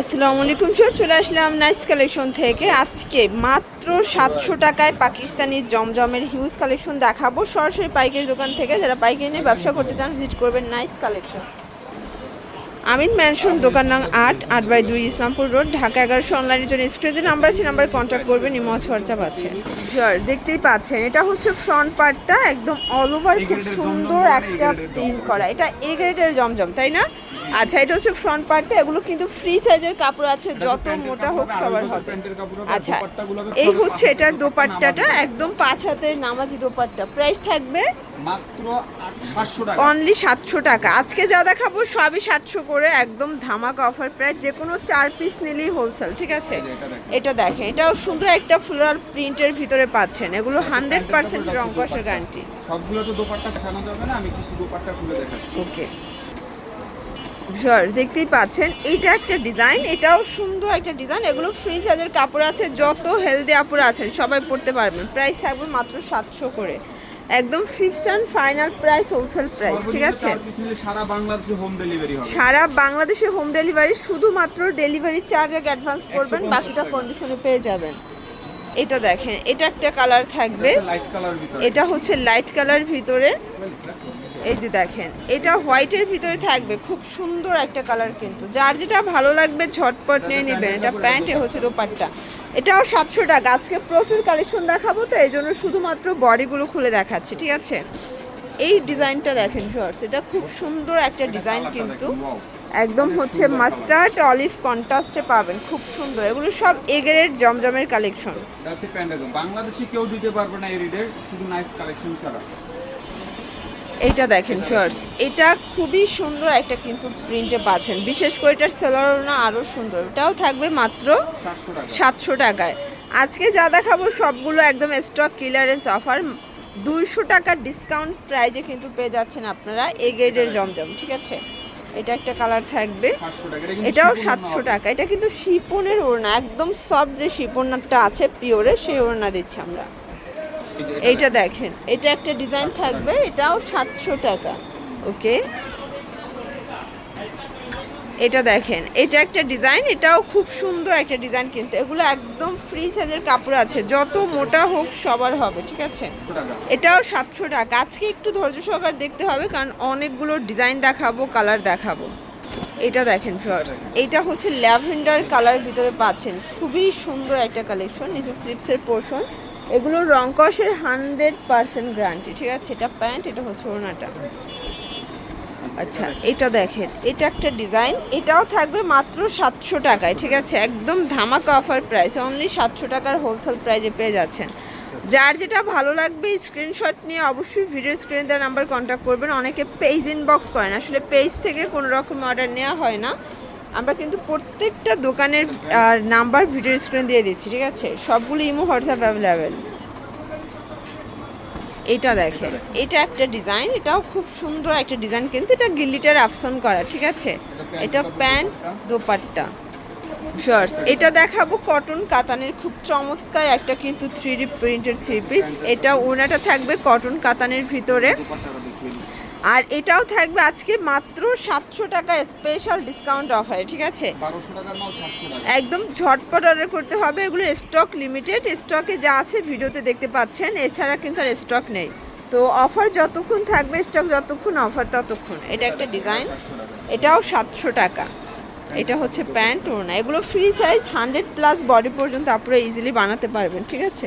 আসসালামু আলাইকুম স্যার চলে আসলাম নাইস কালেকশন থেকে। আজকে মাত্র সাতশো টাকায় পাকিস্তানি জমজমের হিউজ কালেকশন দেখাবো। সরাসরি পাইকারি দোকান থেকে যারা পাইকারি নিয়ে ব্যবসা করতে চান ভিজিট করবেন নাইস কালেকশন আমিন ম্যানশন দোকান নং আট আট বাই দুই ইসলামপুর রোড ঢাকা এগারোশো অনলাইনের জন্য স্ক্রিনে নাম্বার আছে নাম্বারে কন্ট্যাক্ট করবেন ইমজ খরচা পাচ্ছেন স্যার দেখতেই পাচ্ছেন এটা হচ্ছে ফ্রন্ট পার্টটা একদম অল ওভার খুব সুন্দর একটা প্রিন্ট করা এটা এ গ্রেডের জমজম তাই না? আচ্ছা এটা হচ্ছে ফ্রন্ট পার্টটা এগুলো কিন্তু ফ্রি সাইজের কাপড় আছে যত মোটা হোক সবার হবে। আচ্ছা এই হচ্ছে এটার দোপাট্টাটা একদম পাঁচ হাতের নামাজি দোপাট্টা। প্রাইস থাকবে মাত্র অনলি সাতশো টাকা। আজকে যা দেখাবো সবই সাতশো করে একদম ধামাকা অফার প্রায় যে কোনো চার পিস নিলেই হোলসেল ঠিক আছে? এটা দেখেন। এটাও সুন্দর একটা ফ্লোরাল প্রিন্টের ভিতরে পাচ্ছেন। এগুলো হান্ড্রেড পার্সেন্ট রং কষের গ্যারান্টি সবগুলো তো দোপাট্টা দেখানো যাবে না আমি কিছু দোপাট্টা খুলে দেখাচ্ছি। ওকে দেখতেই পাচ্ছেন এটা একটা ডিজাইন এটাও সুন্দর একটা ডিজাইন এগুলো ফ্রি সাইজের কাপড় আছে যত হেলদি আপুর আছেন সবাই পড়তে পারবেন। প্রাইস থাকবে মাত্র সাতশো করে। একদম fixed and final price wholesale price ঠিক আছে? সারা বাংলাদেশে হোম ডেলিভারি হবে। সারা বাংলাদেশে হোম ডেলিভারি শুধুমাত্র ডেলিভারি চার্জ আগে অ্যাডভান্স করবেন বাকিটা কন্ডিশনে পেয়ে যাবেন। এটা দেখেন এটা একটা কালার থাকবে। এটা হচ্ছে লাইট কালার ভিতরে। এই যে দেখেন, এটা হোয়াইটের ভিতরে থাকবে, খুব সুন্দর একটা কালার কিন্তু। যার যেটা ভালো লাগবে, ঝটপট নিয়ে নেবেন। এটা প্যান্ট হচ্ছে দোপাট্টা। এটাও সাতশো টাকা। আজকে প্রচুর কালেকশন দেখাবো তো, এই জন্য শুধুমাত্র বডিগুলো খুলে দেখাচ্ছি, ঠিক আছে? এই ডিজাইনটা দেখেন শর্টস এটা খুব সুন্দর একটা ডিজাইন কিন্তু। একদম হচ্ছে মাস্টার্ড অলিভ কন্ট্রাস্টে পাবেন, খুব সুন্দর। এগুলো সব এগেরের জমজমের কালেকশন বাংলাদেশে কেউ দিতে পারবে না এই শুধু নাইস কালেকশন ছাড়া। এইটা দেখেন শর্টস এটা খুবই সুন্দর একটা কিন্তু প্রিন্টে পাচ্ছেন। বিশেষ করে এটার সেলারনা আরও সুন্দর। এটাও থাকবে মাত্র সাতশো টাকায়। আজকে যা দেখাবো সবগুলো একদম স্টক ক্লিয়ারেন্স অফার দুইশো টাকার ডিসকাউন্ট প্রাইজে কিন্তু পেয়ে যাচ্ছেন আপনারা এ গ্রেডের জমজম ঠিক আছে? এটা একটা কালার থাকবে। এটাও সাতশো টাকা। এটা কিন্তু শিপনের ওড়না একদম সব যে শিপনারটা আছে পিওরে সেই ওড়না দিচ্ছি আমরা। এইটা দেখেন, এটা একটা ডিজাইন থাকবে, এটাও সাতশো টাকা, ওকে? এটা দেখেন, এটা একটা ডিজাইন, এটাও খুব সুন্দর একটা ডিজাইন কিন্তু, এগুলো একদম ফ্রি সাইজের কাপড় আছে, যত মোটা হোক সবার হবে, ঠিক আছে? এটাও সাতশো টাকা, আজকে একটু ধৈর্য সহকার দেখতে হবে, কারণ অনেকগুলো ডিজাইন দেখাবো, কালার দেখাবো। এটা দেখেন ফার্স এটা হচ্ছে ল্যাভেন্ডার কালার ভিতরে পাচ্ছেন, খুবই সুন্দর একটা কালেকশন নিচে স্লিপসের পোর্শন এগুলো রং কষের হান্ড্রেড পার্সেন্ট গ্যারান্টি, ঠিক আছে? এটা প্যান্ট, এটা হচ্ছে ওড়নাটা। আচ্ছা এটা দেখেন, এটা একটা ডিজাইন, এটাও থাকবে মাত্র সাতশো টাকায়, ঠিক আছে? একদম ধামাকা অফার প্রাইস অনলি সাতশো টাকার হোলসেল প্রাইজে পেয়ে যাচ্ছেন। যার যেটা ভালো লাগবে স্ক্রিনশট নিয়ে অবশ্যই ভিডিও স্ক্রিনে দেওয়ার নাম্বার কন্ট্যাক্ট করবেন। অনেকে পেজ ইনবক্স করেন, আসলে পেজ থেকে কোনো রকম অর্ডার নেওয়া হয় না। আমরা কিন্তু প্রত্যেকটা দোকানের নাম্বার ভিডিও স্ক্রিনে দিয়ে দিচ্ছি, ঠিক আছে? সবগুলো ইমো হোয়াটসঅ্যাপ অ্যাভেলেবেল এটা দেখেন, এটা একটা ডিজাইন এটাও খুব সুন্দর একটা ডিজাইন কিন্তু এটা গিল্লিটার আফসন করা, ঠিক আছে? এটা প্যান্ট দোপাট্টা। শর্টস এটা দেখাবো কটন কাতানের খুব চমৎকার একটা কিন্তু থ্রি ডি প্রিন্টের থ্রি পিস এটা ওনাটা থাকবে কটন কাতানের ভিতরে। আর এটাও থাকবে আজকে মাত্র সাতশো টাকার স্পেশাল ডিসকাউন্ট অফার ঠিক আছে? একদম ঝটপট অর্ডার করতে হবে এগুলো স্টক লিমিটেড স্টকে যা আছে ভিডিওতে দেখতে পাচ্ছেন এছাড়া কিন্তু আর স্টক নেই। তো অফার যতক্ষণ থাকবে স্টক যতক্ষণ অফার ততক্ষণ। এটা একটা ডিজাইন এটাও সাতশো টাকা। এটা হচ্ছে প্যান্ট ওড়না। এগুলো free size hundred plus body পর্যন্ত আপনারা ইজিলি বানাতে পারবেন ঠিক আছে?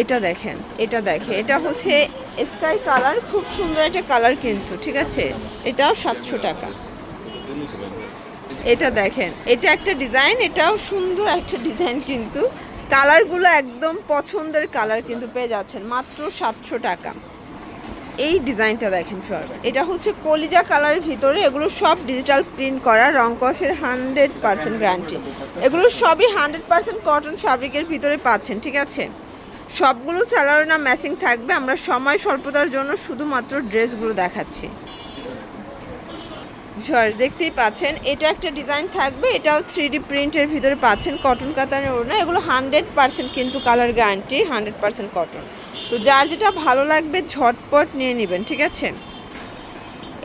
এটা দেখেন, এটা দেখে এটা হচ্ছে স্কাই কালার খুব সুন্দর একটা কালার কিন্তু, ঠিক আছে? এটাও সাতশো টাকা। এটা দেখেন, এটা একটা ডিজাইন এটাও সুন্দর একটা ডিজাইন কিন্তু। কালারগুলো একদম পছন্দের কালার কিন্তু পেয়ে যাচ্ছেন, মাত্র সাতশো টাকা। এই ডিজাইনটা দেখেন ফার্স্ট এটা হচ্ছে কলিজা কালারের ভিতরে, এগুলো সব ডিজিটাল প্রিন্ট করা, রং কষের হান্ড্রেড পার্সেন্ট গ্যারান্টি এগুলো সবই হান্ড্রেড পার্সেন্ট কটন ফ্যাব্রিকের ভিতরে পাচ্ছেন, ঠিক আছে? সবগুলো স্যালারি ম্যাচিং থাকবে, আমরা সময় স্বল্পতার জন্য শুধুমাত্র ড্রেসগুলো দেখাচ্ছি। সর দেখতেই পাচ্ছেন, এটা একটা ডিজাইন থাকবে, এটাও থ্রি ডি প্রিন্টের ভিতরে পাচ্ছেন কটন কাতানের ওড়না, এগুলো হান্ড্রেড পার্সেন্ট কিন্তু colour guarantee hundred percent cotton তো যার যেটা ভালো লাগবে, ঝটপট নিয়ে নেবেন, ঠিক আছে?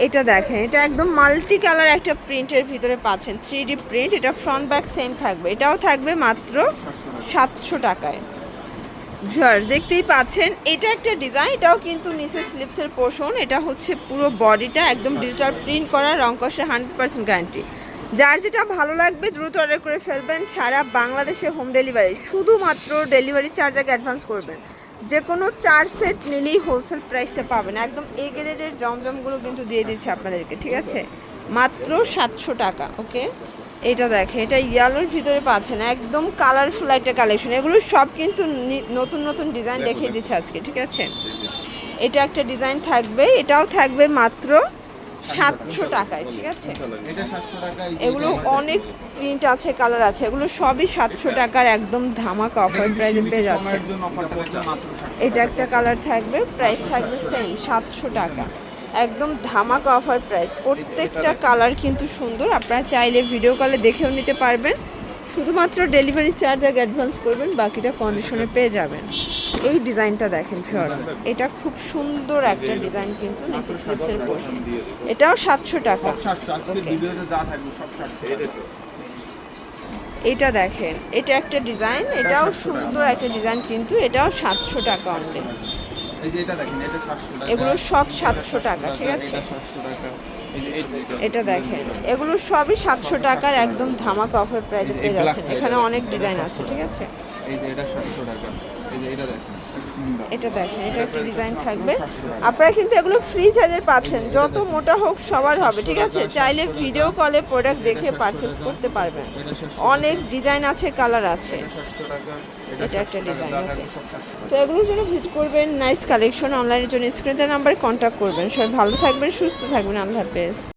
এটা দেখেন, এটা একদম মাল্টি কালার একটা প্রিন্টের ভিতরে পাচ্ছেন থ্রি ডি প্রিন্ট এটা ফ্রন্ট ব্যাক সেম থাকবে, এটাও থাকবে মাত্র সাতশো টাকায়। ভিউয়ার্স দেখতেই পাচ্ছেন, এটা একটা ডিজাইন এটাও কিন্তু নিচে স্লিপসের পোর্শন এটা হচ্ছে পুরো বডিটা একদম ডিজিটাল প্রিন্ট করা, রং কষে হান্ড্রেড পার্সেন্ট গ্যারান্টি যার যেটা ভালো লাগবে, দ্রুত অর্ডার করে ফেলবেন সারা বাংলাদেশে হোম ডেলিভারি শুধুমাত্র ডেলিভারি চার্জ আগে অ্যাডভান্স করবেন। যে কোনো চার সেট নিলেই হোলসেল প্রাইসটা পাবেন। একদম এ গ্রেডের জমজমগুলো কিন্তু দিয়ে দিচ্ছে আপনাদেরকে, ঠিক আছে? মাত্র সাতশো টাকা ওকে এটা দেখে এটা ইয়ালোর ভিতরে পাচ্ছেন একদম কালারফুল একটা কালেকশন এগুলো সব কিন্তু নতুন নতুন ডিজাইন দেখিয়ে দিচ্ছে আজকে ঠিক আছে? এটা একটা ডিজাইন থাকবে এটাও থাকবে মাত্র সাতশো টাকায় ঠিক আছে? এগুলো অনেক প্রিন্ট আছে কালার আছে এগুলো সবই সাতশো টাকার একদম ধামাকা অফার প্রাইসে পেয়ে যাচ্ছে। সময়ের জন্য অফার থাকছে মাত্র 700 এটা একটা কালার থাকবে প্রাইস থাকবে সেম সাতশো টাকা। একদম ধামাকা অফার প্রাইস প্রত্যেকটা কালার কিন্তু সুন্দর। আপনারা চাইলে ভিডিও কলে দেখেও নিতে পারবেন। শুধুমাত্র ডেলিভারি চার্জ আগে অ্যাডভান্স করবেন বাকিটা কন্ডিশনে পেয়ে যাবেন। এই ডিজাইনটা দেখেন শর্টস এটা খুব সুন্দর একটা ডিজাইন কিন্তু নিচে স্লিপসের পোর্শন এটাও সাতশো টাকা। সব 700 আজকে ভিডিওতে যা থাকবে সব 700 এটা দেখেন। এটা একটা ডিজাইন এটাও সুন্দর একটা ডিজাইন কিন্তু এটাও সাতশো টাকা অনলি এই যে এটা দেখেন এটা 700 টাকা। এগুলো সব সাতশো টাকা ঠিক আছে? এটা 700 টাকা। এটা দেখেন এগুলো সবই সাতশো টাকার একদম ধামাকা অফার প্রাইসে পেয়ে যাচ্ছেন। এখানে অনেক ডিজাইন আছে ঠিক আছে? এই যে এটা 700 টাকা। এই যে এটা দেখেন। এটা দেখেন এটা একটা ডিজাইন থাকবে। আপনারা কিন্তু এগুলো ফ্রি চার্জের পাচ্ছেন। যত মোটা হোক সবার হবে ঠিক আছে? চাইলে ভিডিও কলে প্রোডাক্ট দেখে পারচেস করতে পারবেন। অনেক ডিজাইন আছে কালার আছে। এটা একটা ডিজাইন, যা ওকে। থাকবে সব 700 তো এগুলোর জন্য ভিজিট করবেন নাইস কালেকশন অনলাইনের জন্য স্ক্রিনের নাম্বারে কন্ট্যাক্ট করবেন। সবাই ভালো থাকবেন সুস্থ থাকবেন। আল্লাহ হাফেজ।